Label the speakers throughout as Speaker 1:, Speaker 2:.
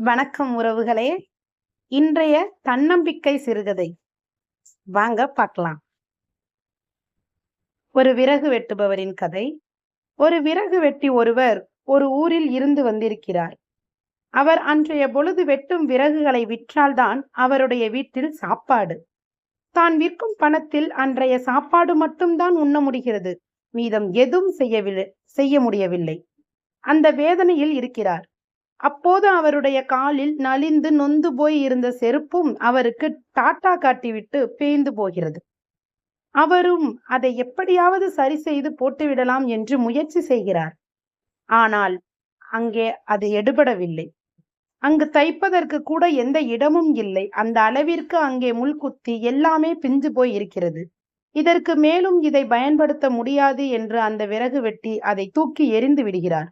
Speaker 1: வணக்கம் உறவுகளே. இன்றைய தன்னம்பிக்கை சிறுகதை. வாங்க பார்க்கலாம். ஒரு விறகு வெட்டுபவரின் கதை. ஒரு விறகு வெட்டி ஒருவர் ஒரு ஊரில் இருந்து வந்திருக்கிறார். அவர் அன்றைய பொழுது வெட்டும் விறகுகளை விற்றால்தான் அவருடைய வீட்டில் சாப்பாடு. தான் விற்கும் பணத்தில் அன்றைய சாப்பாடு மட்டும்தான் உண்ண முடிகிறது. மீதம் எதுவும் செய்யவில்லை செய்ய முடியவில்லை. அந்த வேதனையில் இருக்கிறார். அப்போது அவருடைய காலில் நலிந்து நொந்து போய் இருந்த செருப்பும் அவருக்கு டாட்டா காட்டிவிட்டு பேய்ந்து போகிறது. அவரும் அதை எப்படியாவது சரி செய்து போட்டுவிடலாம் என்று முயற்சி செய்கிறார். ஆனால் அங்கே அது எடுபடவில்லை. அங்கு தைப்பதற்கு கூட எந்த இடமும் இல்லை. அந்த அளவிற்கு அங்கே முள்குத்தி எல்லாமே பிஞ்சு போய் இருக்கிறது. இதற்கு மேலும் இதை பயன்படுத்த முடியாது என்று அந்த விறகு வெட்டி அதை தூக்கி எறிந்து விடுகிறார்.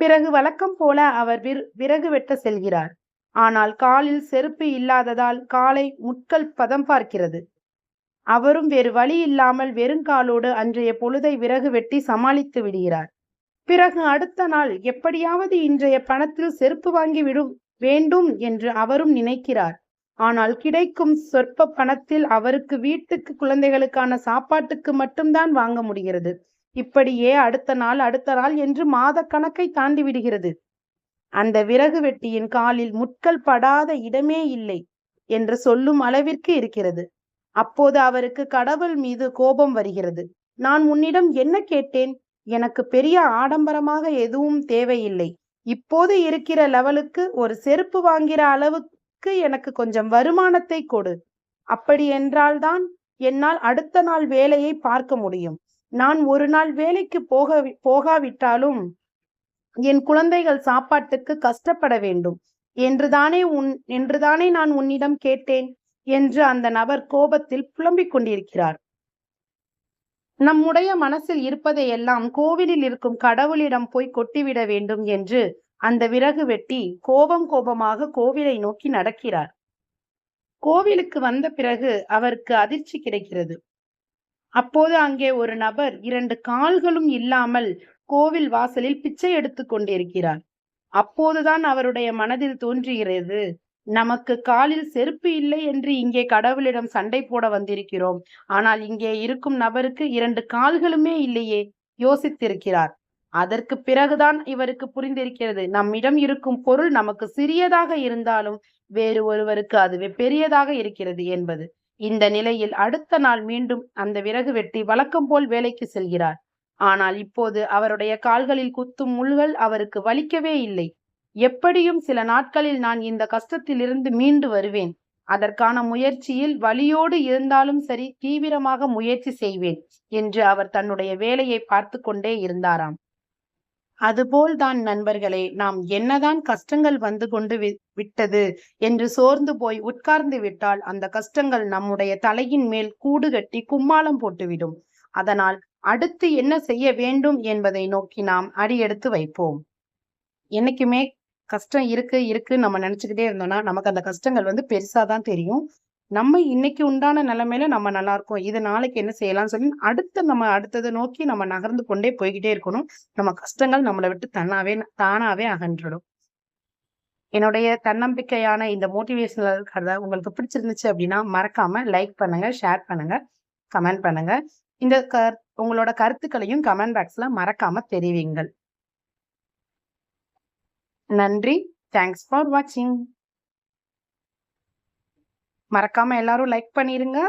Speaker 1: பிறகு வழக்கம் போல அவர் விறகு வெட்ட செல்கிறார். ஆனால் காலில் செருப்பு இல்லாததால் காலை முட்கள் பதம் பார்க்கிறது. அவரும் வேறு வழி இல்லாமல் வெறுங்காலோடு அன்றைய பொழுதை விறகு வெட்டி சமாளித்து விடுகிறார். பிறகு அடுத்த நாள் எப்படியாவது இன்றைய பணத்தில் செருப்பு வாங்கி விடும் வேண்டும் என்று அவரும் நினைக்கிறார். ஆனால் கிடைக்கும் சொற்ப பணத்தில் அவருக்கு வீட்டுக்கு குழந்தைகளுக்கான சாப்பாட்டுக்கு மட்டும்தான் வாங்க முடிகிறது. இப்படியே அடுத்த நாள் அடுத்த நாள் என்று மாத கணக்கை தாண்டி விடுகிறது. அந்த விறகு வெட்டியின் காலில் முட்கள் படாத இடமே இல்லை என்று சொல்லும் அளவிற்கு இருக்கிறது. அப்போது அவருக்கு கடவுள் மீது கோபம் வருகிறது. நான் உன்னிடம் என்ன கேட்டேன்? எனக்கு பெரிய ஆடம்பரமாக எதுவும் தேவையில்லை. இப்போது இருக்கிற லெவலுக்கு ஒரு செருப்பு வாங்கிற அளவுக்கு எனக்கு கொஞ்சம் வருமானத்தை கொடு. அப்படி என்றால்தான் என்னால் அடுத்த நாள் வேலையை பார்க்க முடியும். நான் ஒரு நாள் வேலைக்கு போக போகாவிட்டாலும் என் குழந்தைகள் சாப்பாட்டுக்கு கஷ்டப்பட வேண்டும். என்றுதானே உன் என்றுதானே நான் உன்னிடம் கேட்டேன்? என்று அந்த நபர் கோபத்தில் புலம்பிக் கொண்டிருக்கிறார். நம்முடைய மனசில் இருப்பதையெல்லாம் கோவிலில் இருக்கும் கடவுளிடம் போய் கொட்டிவிட வேண்டும் என்று அந்த விறகு வெட்டி கோபம் கோபமாக கோவிலை நோக்கி நடக்கிறார். கோவிலுக்கு வந்த பிறகு அவருக்கு அதிர்ச்சி கிடைக்கிறது. அப்போது அங்கே ஒரு நபர் இரண்டு கால்களும் இல்லாமல் கோவில் வாசலில் பிச்சை எடுத்து கொண்டிருக்கிறார். அப்போதுதான் அவருடைய மனதில் தோன்றுகிறது நமக்கு காலில் செருப்பு இல்லை என்று இங்கே கடவுளிடம் சண்டை போட வந்திருக்கிறோம். ஆனால் இங்கே இருக்கும் நபருக்கு இரண்டு கால்களுமே இல்லையே யோசித்திருக்கிறார். அதற்கு பிறகுதான் இவருக்கு புரிந்திருக்கிறது நம்மிடம் இருக்கும் பொருள் நமக்கு சிறியதாக இருந்தாலும் வேறு ஒருவருக்கு அதுவே பெரியதாக இருக்கிறது என்பது. இந்த நிலையில் அடுத்த நாள் மீண்டும் அந்த விறகு வெட்டி வழக்கம் போல் வேலைக்கு செல்கிறார். ஆனால் இப்போது அவருடைய கால்களில் குத்தும் முள்கள் அவருக்கு வலிக்கவே இல்லை. எப்படியும் சில நாட்களில் நான் இந்த கஷ்டத்திலிருந்து மீண்டு வருவேன். அதற்கான முயற்சியில் வலியோடு இருந்தாலும் சரி தீவிரமாக முயற்சி செய்வேன் என்று அவர் தன்னுடைய வேலையை பார்த்து கொண்டே இருந்தாராம். அதுபோல்தான் நண்பர்களே நாம் என்னதான் கஷ்டங்கள் வந்து கொண்டு விட்டது என்று சோர்ந்து போய் உட்கார்ந்து விட்டால் அந்த கஷ்டங்கள் நம்முடைய தலையின் மேல் கூடு கட்டி கும்மாளம் போட்டுவிடும். அதனால் அடுத்து என்ன செய்ய வேண்டும் என்பதை நோக்கி நாம் அடியெடுத்து வைப்போம். என்னைக்குமே கஷ்டம் இருக்கு இருக்கு நம்ம நினைச்சுக்கிட்டே இருந்தோம்னா நமக்கு அந்த கஷ்டங்கள் வந்து பெருசாதான் தெரியும். நம்ம இன்னைக்கு உண்டான நிலைமையில நம்ம நல்லா இருக்கோம். இது நாளைக்கு என்ன செய்யலாம்னு சொல்லி அடுத்த நம்ம அடுத்ததை நோக்கி நம்ம நகர்ந்து கொண்டே போய்கிட்டே இருக்கணும். நம்ம கஷ்டங்கள் நம்மளை விட்டு தன்னாவே தானாவே அகன்றிடும். என்னுடைய தன்னம்பிக்கையான இந்த மோட்டிவேஷனல் இருக்கிறத உங்களுக்கு பிடிச்சிருந்துச்சு அப்படின்னா மறக்காம லைக் பண்ணுங்க ஷேர் பண்ணுங்க கமெண்ட் பண்ணுங்க. இந்த கர் உங்களோட கருத்துக்களையும் கமெண்ட் பாக்ஸ்ல மறக்காம தெரிவிங்கள். நன்றி. தேங்க்ஸ் ஃபார் வாட்சிங் மறக்காமல் எல்லாரும் லைக் பண்ணிடுங்க